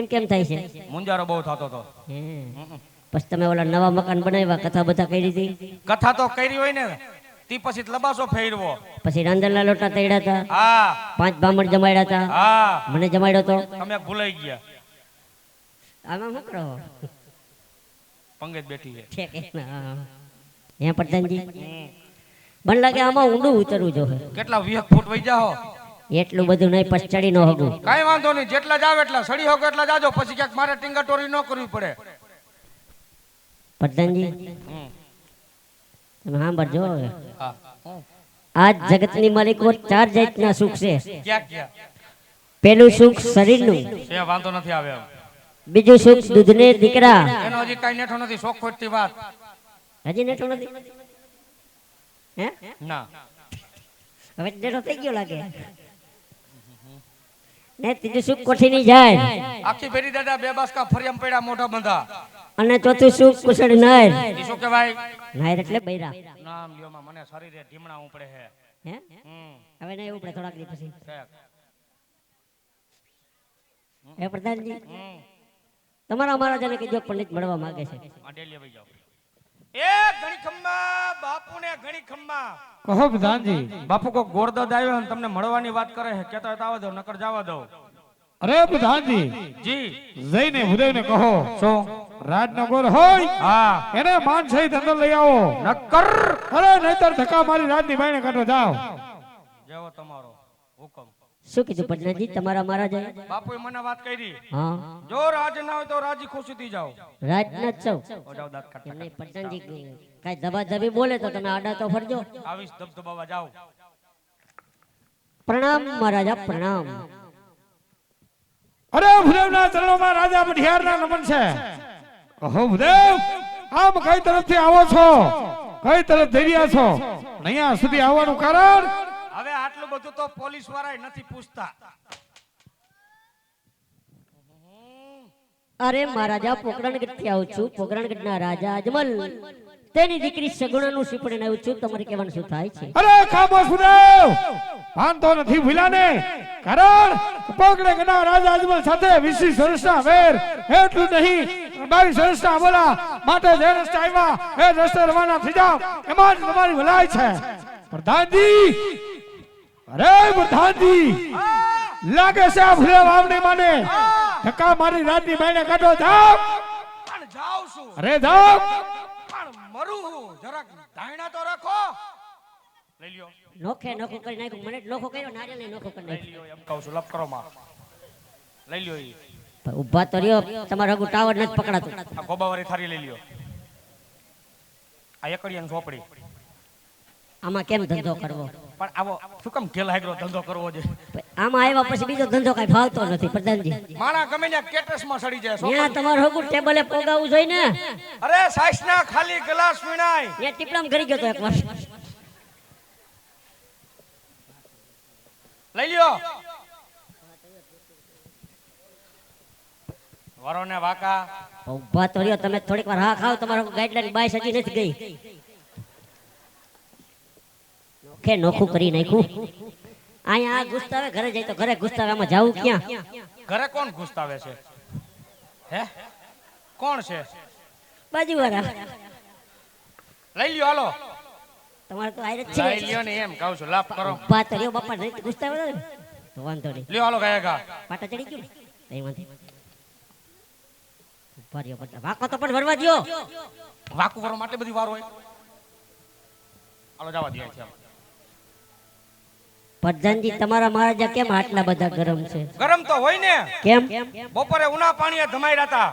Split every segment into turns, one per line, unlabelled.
એમ કેમ થાય છે?
મુંજારો બહુ થતો હતો
પછી તમે ઓલા નવા મકાન બનાવ્યા કથા બધા કરી હતી?
કથા તો કરી હોય ને. તી પછી લબાસો ફેરવો.
પછી રાંધણના લોટા તૈડા હતા?
હા.
પાંચ બામણ જમાડ્યા હતા?
હા.
મને જમાડ્યો તો?
તમે ભૂલાઈ ગયા.
આમાં શું કરો?
પંગજ બેઠી છે.
છે કે ના? હે પ્રધાનજી? મને લાગે આમાં ઊંડું ઉતરવું જોઈએ.
કેટલા વીસ ફૂટ વઈ જાઓ?
એટલું બધું નહીં પછી ચડી ન હગું.
કઈ વાંધો નહીં જેટલા જાવ એટલા સડી હોગો એટલા જાજો. પછી ક્યાંક મારે ટીંગાટોરી ન કરવી પડે.
પ્રધાનજી. તમે સાંભળજો હવે. આ જગતની માલિકો ચાર જાતના સુખ છે. પેલું સુખ શરીરનું.
છે વાંધો નથી આવે
બીજું સુખ દૂધને દીકરા.
એનો હજી કાંઈ નેઠો નથી શોખ ખોટતી વાત.
હજી નેઠો નથી? હે?
ના.
હવે નેટો થઈ ગયો લાગે. ને ત્રીજું સુખ કોઠીની જાય.
આખી ફેરી દાદા બે બાસકા ફરિયામ પડ્યા મોઢા બંધા.
અને ચોથું સુખ કુશળ નાર.
ઈ શું કહેવાય?
નાર એટલે બૈરા.
નામ લ્યોમાં મને શરીરે ઢીમણા ઉપડે
હે?
હે
હવે ને ઉપડે થોડાક દી પછી. હે પ્રધાનજી? તમારા અમારા જને કે જો પંડિત મળવા માંગે છે.
આ ડેલી વઈ જાઓ. એ ઘણી ખમ્મા બાપુને ઘણી ખમ્મા
કહો પ્રધાનજી
બાપુ કોક ગોરદદ આવ્યો અને તમને મળવાની વાત કરે છે કેતા હોય તો દો નકર જવા દો.
અરે પ્રધાનજી
જી.
જઈને ભૂદેવને કહો. સો રાજનગર હોય
હા.
એને માન સહિત અંદર લઈ આવો.
નકર.
અરે નહીતર ધક્કા મારી રાજની બાઈને કાઢો જાઓ.
જેવો તમારો હુકમ.
શું કીધું પટનાજી તમારા મહારાજાએ
બાપુએ મને વાત કરી.
હા.
જો રાજ ના હોય તો રાજી ખુશીથી જાઓ.
રાજ
ના છો? દાંત
એમને પ્રધાનજી કાંઈ ધબાધબી બોલે તો તમે આડા તો ફરજો.
આવીશ દબ દબાવા જાઓ.
પ્રણામ મહારાજા પ્રણામ.
અરે ભૂદેવના ચરણોમાં રાજા મઢિયારના નમન છે. અહો ભૂદેવ આમ કઈ તરફથી આવો છો? કઈ તરફ જઈ રહ્યા છો? અહીંયા સુધી આવવાનું કારણ
આટલું બધું તો પોલીસવાળા નથી પૂછતા.
અરે મહારાજા પોકરણગઢથી આવું છું. પોકરણગઢના રાજા અજમલ. તેની દીકરી સગુણાનું શીપડીને આવું છું. તમારે કહેવાનું શું થાય છે?
અરે ખામોશ ભૂદેવ ભાન નથી ભૂલાને. કારણ પોકરણગઢ ના રાજા અજમલ સાથે વીસી સરસના વેર. એટલું નહીં બાવીસ વર્ષના બોલા. માટે જે રસ્તા આવ્યા એ રસ્તે રવાના થઈ જાવ એમાં જ તમારી ભલાઈ છે. પ્રધાનજી! અરે બધાજી લાગે છે આ ફૂલે આવને માને. ધક્કા મારી રાતની બાઈને કાઢો જાવ
પણ જાવ છું.
અરે જાવ
પણ મરું હું. જરાક ધાયણા તો રાખો. લઈ લ્યો.
નોખે નોખો કરી નાખ્યું. મને નોખો કર્યો નારિયેલ નોખો કરી
લઈ લ્યો એમ કહું છું. લપ કરો માં. લઈ લ્યો ઈ
પણ ઊભા તો રહ્યો. તમારા હગુ ટાવર નથી પકડાતો.
આ ગોબાવારી થારી લઈ લ્યો. આ એકડિયાની ઝોપડી.
આમાં કેમ ધંધો કરવો?
પણ આવો શું કામ ઘેલ હાગરો ધંધો કરવો છે?
આમાં આવ્યા પછી બીજો ધંધો કઈ ફાવતો નથી પ્રધાનજી.
માણા ગમે ને કેટરસમાં સડી જાય
ત્યાં તમારું હગું ટેબલે પોગાવું જોઈએ ને
અરે સાઈસના ખાલી ગ્લાસ વિનાય
એ ટીપડામ ઘરી ગયો તો એક વર્ષ.
લઈ લ્યો. વરોને વાકા.
ઊભા તો રહ્યો તમે થોડીક વાર હા ખાવ તમારા ગાઈડલાઈન બાઈસ હજી નથી ગઈ. નોખે નોખું કરી નાખ્યું? અહીંયા આ ગુસ્તાવે ઘરે જાય તો ઘરે ગુસ્તાવે આમાં જાવું ક્યાં?
ઘરે કોણ ગુસ્તાવે છે? હે? કોણ છે?
બાજુવાળા.
લઈ લ્યો હાલો.
તમારે તો આયરે છે.
લઈ લ્યો ને એમ કહું છું લાભ કરો.
બા તો રહ્યો બાપા નહીં ગુસ્તાવે ને. તો વાંધો નહીં.
લ્યો હાલો ગયા ગા
પાટા ચડી ગયું ને? તઈ વાંધો નહીં. બધા વાકો તો પણ ભરવા દ્યો.
વાકુ ભરવા માટે બધી વાર હોય. હાલો જવા દે છે
પ્રધાનજી તમારા મહારાજા કેમ આટલા બધા ગરમ છે?
ગરમ તો હોય ને.
કેમ?
બપોરે ઉના પાણીએ ધમાઈ હતા.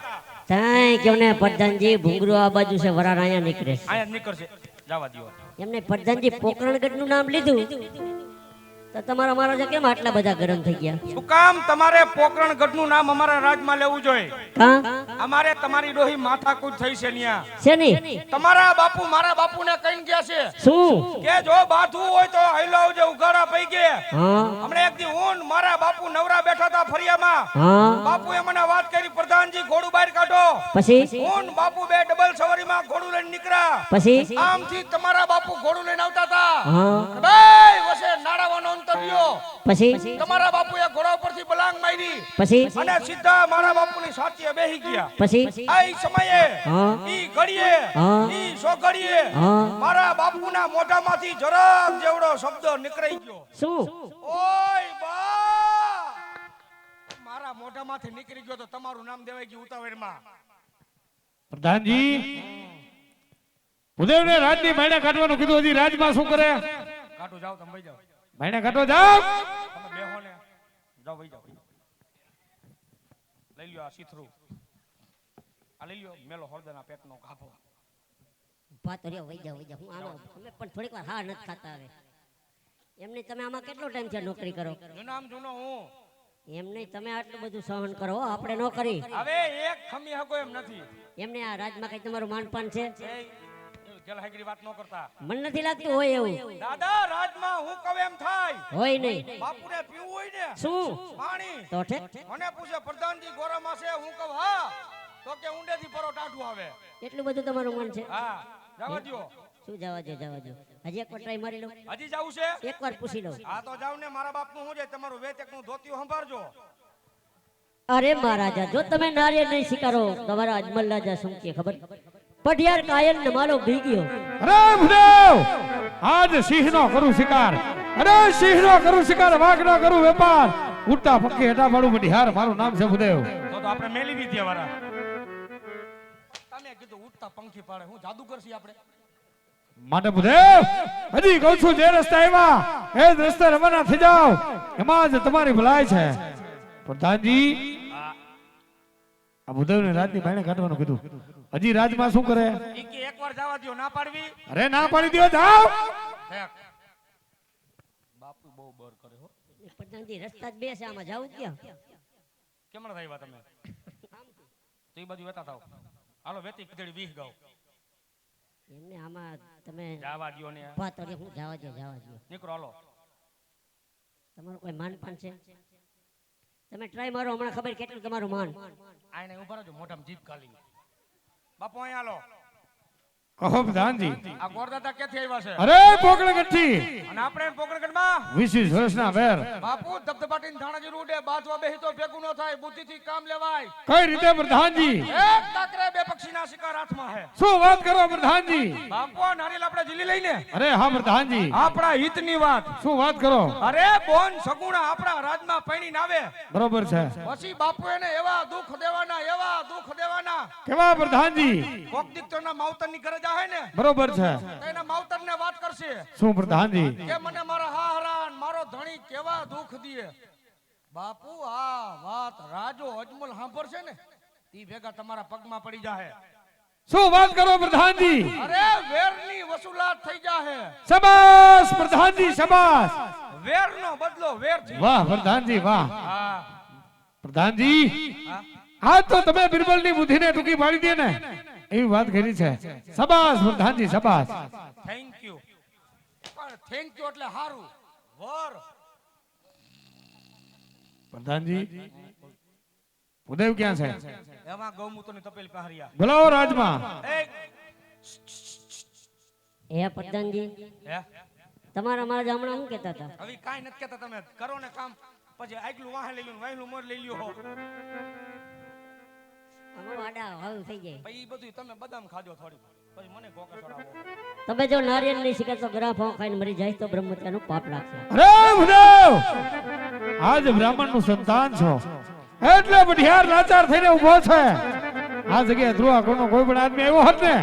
તાય કેમ ને પ્રધાનજી ભૂંગરો આ બાજુ છે વરાળ અહીંયા નીકળે છે.
અહીંયા નીકળશે. જવા દો
એમને પ્રધાનજી પોકરણગઢનું નામ લીધું? તો તમારા મહારાજા કેમ આટલા બધા ગરમ થઈ ગયા?
શું કામ? તમારે પોકરણગઢનું નામ અમારા રાજમાં લેવું જોઈએ. અમારે તમારી ડોહી માથાકૂટ થઈ છે ન્યા.
છે ની
તમારા બાપુ મારા બાપુને કહીને ગયા છે.
શું?
કે જો બાથવું હોય તો હૈલો આવજે ઉઘાડા પઈ
ગયે.
હમણે એક દી હું મારા બાપુ નવરા બેઠા હતા ફરિયામાં. બાપુએ મને વાત કરી પ્રધાનજી ઘોડું બહાર કાઢો.
પછી?
હું બાપુ બે ડબલ સવારીમાં ઘોડું લઈને નીકળ્યા.
પછી?
આમથી તમારા બાપુ ઘોડું લઈને આવતા હતા. ભાઈ વસે નાડાવાનો મંતવ્યો.
પછી?
તમારા બાપુએ ઘોડા ઉપરથી બલાંગ મારી.
પછી?
અને સીધા મારા બાપુની સાચી બેહી ગયા.
પછી?
આ સમયે ઈ ઘડીએ ઈ સો
ઘડીએ
મારા બાપુના મોઢામાંથી જરાક જેવડો શબ્દ નીકળી ગયો.
શું?
ઓય બા! મારા મોઢામાંથી નીકળી ગયો તો તમારું નામ દેવાઈ ગયું ઉતાવળમાં.
પ્રધાનજી ઉદયને રાજની માયને કાઢવાનું કીધું હજી રાજમાં શું કરે?
કાઢું જાવ તમે વઈ જાઓ
ઘટો જાઓ.
તમે બેહો ને. જાઓ વઈ જાઓ. લઈ લ્યો આ સીથરું આ લઈ લ્યો. મેલો હળદરના પેટનો કાપો
વાત રહ્યો વઈ જાઓ વઈ જાઓ. હું આનો અમે પણ થોડીક વાર હા નથી ખાતા હવે. એમને તમે આમાં કેટલો ટાઈમ છે નોકરી કરો?
જુનામ જૂનો હું.
એમને તમે આટલું બધું સહન કરો આપણે નોકરી
હવે એક ખમી હકો એમ નથી.
એમને આ રાજમાં કઈ તમારું માનપાન છે?
ગેલહાગરી વાત ન કરતા.
મને નથી લાગતું હોય એવું.
દાદા રાજમાં હું કહું એમ થાય.
હોય નહીં.
બાપુને પીવું હોય ને
શું?
પાણી.
તો ઠેક
મને પૂછે પ્રધાનજી ગોરામાં છે? હું કહું હા. તો કે ઊંડેથી પરો ટાઢું આવે.
એટલું બધું તમારું મન છે.
હા. જવા દો
શું જવા દો જવા દો હજી એકવાર ટ્રાય મારી લો
હજી જાવું છે?
એકવાર પૂછી લો
હા તો જાવ ને મારા બાપનું હું જાય તમારું વેતકનું ધોતિયું સંભાળજો.
અરે મહારાજા જો તમે નારિયેળ નહીં સ્વીકારો તમારા અજમલ રાજા શું કે ખબર? પઢિયાર કાયલ ને મારો ભીગ્યો
અરે ભૂદેવ આજ સિંહનો કરું શિકાર. અરે સિંહનો કરું શિકાર વાઘનો કરું વેપાર. ઉડતા પક્કી હેઠા મારું બિહાર મારું નામ છે ભૂદેવ.
તો તો આપણે મેલી વિદ્યા વાળા તમે કીધું ઉડતા પંખી પાડે હું જાદુ કરશી આપણે.
માટે ભૂદેવ હજી કહું છું જે રસ્તા આવ્યા એ જ રસ્તે રવાના થઈ જાઓ. એમાં જ તમારી ભલાઈ છે. પ્રધાનજી આ ભૂદેવને રાજની બાયણે કાઢવાનું કીધું. હજી રાજમાં શું કરે?
ઈ કે એકવાર જવા દો ના પાડવી?
અરે ના પાડી દ્યો
જાવ બાપુ બહુ બર કરે હો.
પ્રધાનજી રસ્તા જ બે છે આમાં જાવ ક્યાં?
કેમણ થયા તમે? તો એ બાજુ વેતા થાવ. હાલો વેતી કીધડી વીહ ગાવ
એમને આમાં તમે
જાવા દ્યો ને.
વાત કરી હું જવા દો જવા દો
નીકળો હાલો.
તમારું કોઈ માનપાન છે? તમે ટ્રાય મારો હમણાં ખબર કેટલું તમારું માન.
આને ઊભા રહેજો મોઢામાં જીભ ખાલી. બાપુ અહીંયા હાલો
પ્રધાનજી.
આ ગોરદાતા ક્યાંથી આવ્યા છે?
અરે પોકળ ગઠ્ઠી
અને આપણે પોકરગઢમાં
વીસ વીસ વર્ષના વેર
બાપુ ધબધબાટી ધાણા જીરું ઉડે બાજવા બેહી તો ભેગું ન થાય બુદ્ધિથી કામ લેવાય.
કઈ રીતે પ્રધાનજી?
એક તાકરે બે પક્ષીના શિકાર હાથમાં હે.
શું વાત કરો પ્રધાનજી?
બાપુ આ નારિયેલ આપણે જીલી લઈને?
અરે હા પ્રધાનજી.
આપણા હિતની વાત.
શું વાત કરો?
અરે બોન સગુણા આપણા રાજમાં પૈણી આવે.
બરોબર છે.
પછી બાપુ એને એવા દુઃખ દેવાના એવા દુઃખ દેવાના.
કેવા પ્રધાનજી?
કોક દીકતોના માવતરની ઘરે જાહે ને?
બરોબર છે.
તેના માવતર ને વાત કરશે.
શું પ્રધાનજી
કે મને મારા હાહરા ને મારો ધણી કેવા દુખ દીએ બાપુ આ વાત રાજો અજમલ સાંભળશે ને ઈ ભેગા તમારા પગમાં પડી જાહે.
શું વાત કરો પ્રધાનજી
અરે વેરની વસૂલાત થઈ જાહે.
શાબાશ પ્રધાનજી શબાશ.
વેરનો બદલો વેરથી
વાહ પ્રધાનજી વાહ. પ્રધાનજી
હા.
તો તમે બિરબલની બુદ્ધિને ટૂંકી પાડી દે ને. એવી વાત કરી છે. સબાસ પ્રધાનજી સબાસ
થેન્ક યુ પણ થેન્ક યુ એટલે સારું વર.
પ્રધાનજી ઉદય ક્યાં છે?
એમાં ગૌમૂત્રની તપેલ પહેર્યા.
બોલાવો રાજમાં.
એ
પ્રધાનજી
હે?
તમારા મારા હમણાં શું કહેતા હતા?
હવે કાંઈ નથી કહેતા તમે. કરો ને કામ. પછી આગલું વાહે લઈ લ્યો વાહેલું મોર લઈ લ્યો
વાડા હાવ થઈ જાય.
પછી બધું તમે બદામ ખાજો થોડી પછી મને ગોકે ચડાવો
તમે જો નારિયેળ નહીં શીખે તો ગ્રામ ખાઈને મરી જાય તો બ્રહ્મત્યાનું પાપ લાગશે.
રામ રામ! આજ બ્રાહ્મણનું સંતાન છો. એટલે બઢિયાર લાચાર થઈને ઊભો છે. આ જગ્યાએ ધ્રુવા કોનો કોઈ પણ આદમી આવ્યો હોત ને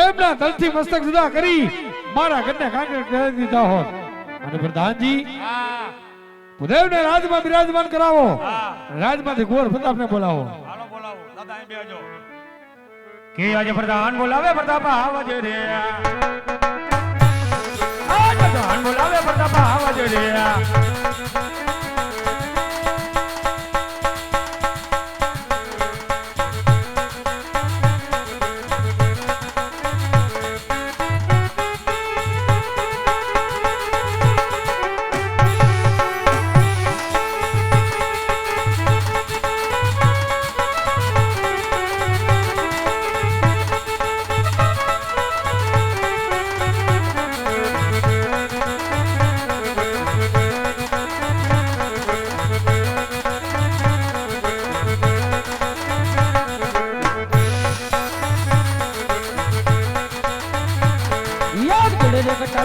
એમના તલથી મસ્તક જુદા કરી મારા ઘરને કાંકર કરી દીધા હોત. અને પ્રધાનજી ભૂદેવને રાજમાં બિરાજમાન કરાવો.
હા.
રાજમાંથી ગોર પ્રતાપને બોલાવો.
દાદા, અહીં બેજો
કે આજે પ્રધાન
બોલાવે પ્રતાપ આવજ રે. આજ પ્રધાન બોલાવે પ્રતાપ આવજ રે.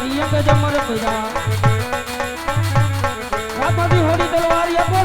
કટારી અંગ જમર પીડા હાથમાંથી હોડી તલવાર યકોથી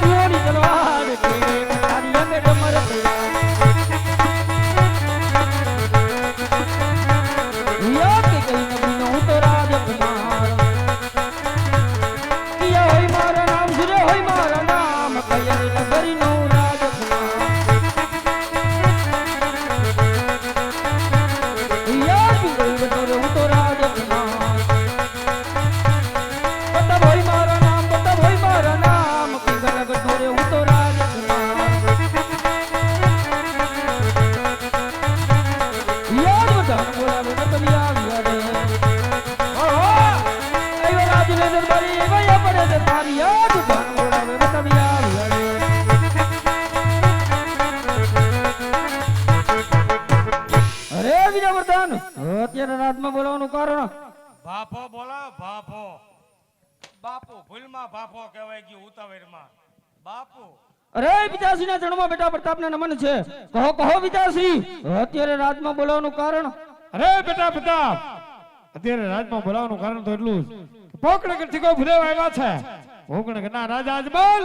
અત્યારે રાતમાં બોલાવવાનું કારણ?
બાપો બોલો બાપો. બાપુ ભૂલમાં બાપો કહેવાય ગયું ઉતાવળમાં. બાપુ.
અરે પિતાશ્રી ના ચરણમાં બેટા પ્રતાપને નમન છે. કહો કહો પિતાશ્રી. અત્યારે રાતમાં બોલાવવાનું કારણ?
અરે બેટા પ્રતાપ. અત્યારે રાતમાં બોલાવવાનું કારણ તો એટલું જ. કે થી કોઈ ભૂલેવા આવ્યા છે. પોકણે ના રાજા અજમલ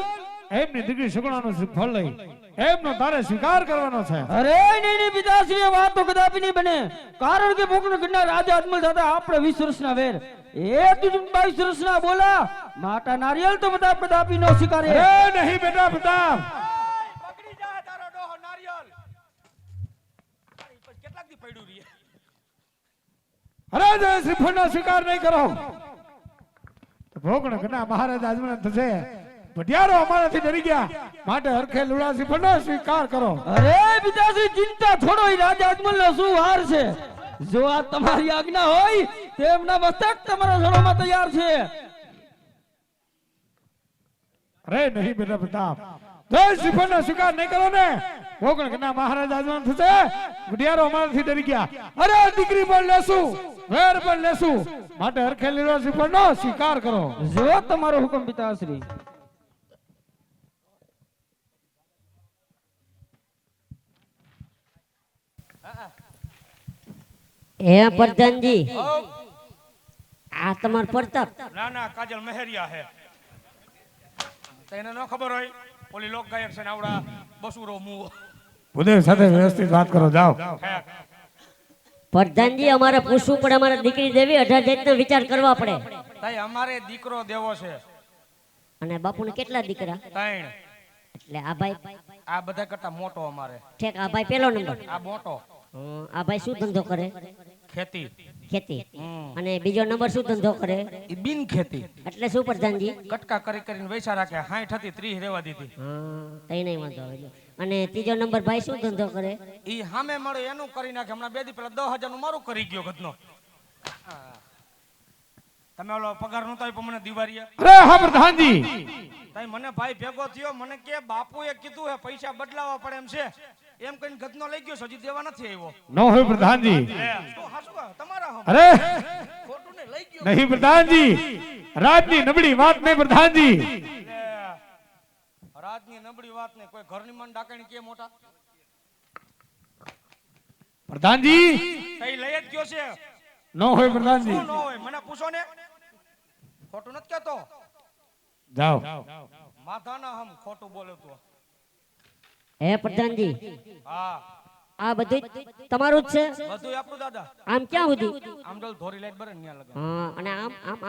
એમની દીકરી સુગણાનું ફળ લઈ. એમનો તારે સ્વીકાર કરવાનો છે.
અરે નહીં નહીં પિતાશ્રી એ વાત તો કદાપી નહીં બને. કારણ કે મોકળ ગણના રાજા અજમલ દાદા આપણે વીસ વર્ષના વેર. એ તું બાવીસ વર્ષના બોલા માતા નારિયેલ તો બધા પ્રતાપી નો સ્વીકાર
એ નહીં બેટા પ્રતાપ
પકડી જા તારો ડોહો નારિયેલ. અરે, ઈ પછી કેટલાક દી પડ્યું રહીએ
અરે જો એ શ્રીફળનો સ્વીકાર નહીં કરો. તો ભોગણ ગણા મહારાજ આજમન થશે. ભટિયારો અમારાથી ડરી ગયા. માટે હરખે લુડાસી પણ સ્વીકાર કરો.
અરે પિતાશ્રી ચિંતા છોડો ઈ રાજા અજમલ નો શું વાર છે? જો આ તમારી આજ્ઞા હોય તેમના મસ્તક તમારા સડોમાં તૈયાર છે.
અરે નહીં બેટા પ્રતાપ. સ્વીકાર નહીં કરો ને. કના મહારાજ આજમન થશે. ભટિયારો અમારાથી ડરી ગયા. અરે દીકરી પણ લેશું વેર પણ લેશું. માટે હરખે લીલો શ્રી પણ સ્વીકાર કરો.
જો તમારો હુકમ પિતાશ્રી.
હે પ્રધાનજી. આ તમાર પ્રતાપ.
ના ના કાજલ મહેરિયા હે. તને ન ખબર હોય ઓલી લોક ગાયક છે ને આવડા બસુરો મુ
ભૂદેવ સાથે વ્યવસ્થિત વાત કરો જાઓ.
પ્રધાનજી અમારે પૂછવું પડે અમારે દીકરી દેવી અઢાર જાતનો વિચાર કરવા પડે.
તાઈ અમારે દીકરો દેવો છે.
અને બાપુને કેટલા દીકરા?
ત્રણ.
એટલે આ ભાઈ?
આ બધા કરતા મોટો અમારે.
ઠેક આ ભાઈ પેલો નંબર.
આ મોટો.
આ ભાઈ શું ધંધો કરે?
ખેતી.
ખેતી. અને બીજો નંબર શું ધંધો કરે?
એ બિન ખેતી.
એટલે શું પ્રધાનજી?
કટકા કરી કરીને વૈસા રાખે. હાઠ હતી ત્રીસ રેવા દીધી.
હા તઈ નહીં વાંધો આવે અને ત્રીજો નંબર ભાઈ શું ધંધો કરે?
ઈ હામે મળે એનું કરી નાખે. હમણાં બે દી પેલા દસ હજારનું મારું કરી ગયો ઘટનો તમે ઓલો પગાર નો આપ્યો મને દિવાળીએ?
અરે હા પ્રધાનજી.
તઈ મને ભાઈ ભેગો થયો. મને કે બાપુએ કીધું હે પૈસા બદલાવા પડે એમ છે. એમ કહીને ગતનો લઈ ગયો હજી દેવા નથી આવ્યો.
નો હોય પ્રધાનજી?
તમારા
અરે!
ખોટું ને લઈ ગયો.
નહીં પ્રધાનજી. રાજની નબળી વાત નહીં પ્રધાનજી.
રાજની નબળી વાત ને કોઈ ઘરની મન ડાકણી કે મોટા?
પ્રધાનજી.
કઈ લઈ જ ગયો છે?
ન હોય પ્રધાનજી.
નો હોય? મને પૂછો ને. ખોટું નથી કહેતો?
જાઓ.
માથાના હમ ખોટું બોલે તો.
હે પ્રધાનજી આ બધું તમારું જ છે?
બધું આપણું દાદા.
આમ ક્યાં સુધી?
આમ ધોરી લાઈટ બરે ન્યા લગન
હા અને આમ આમ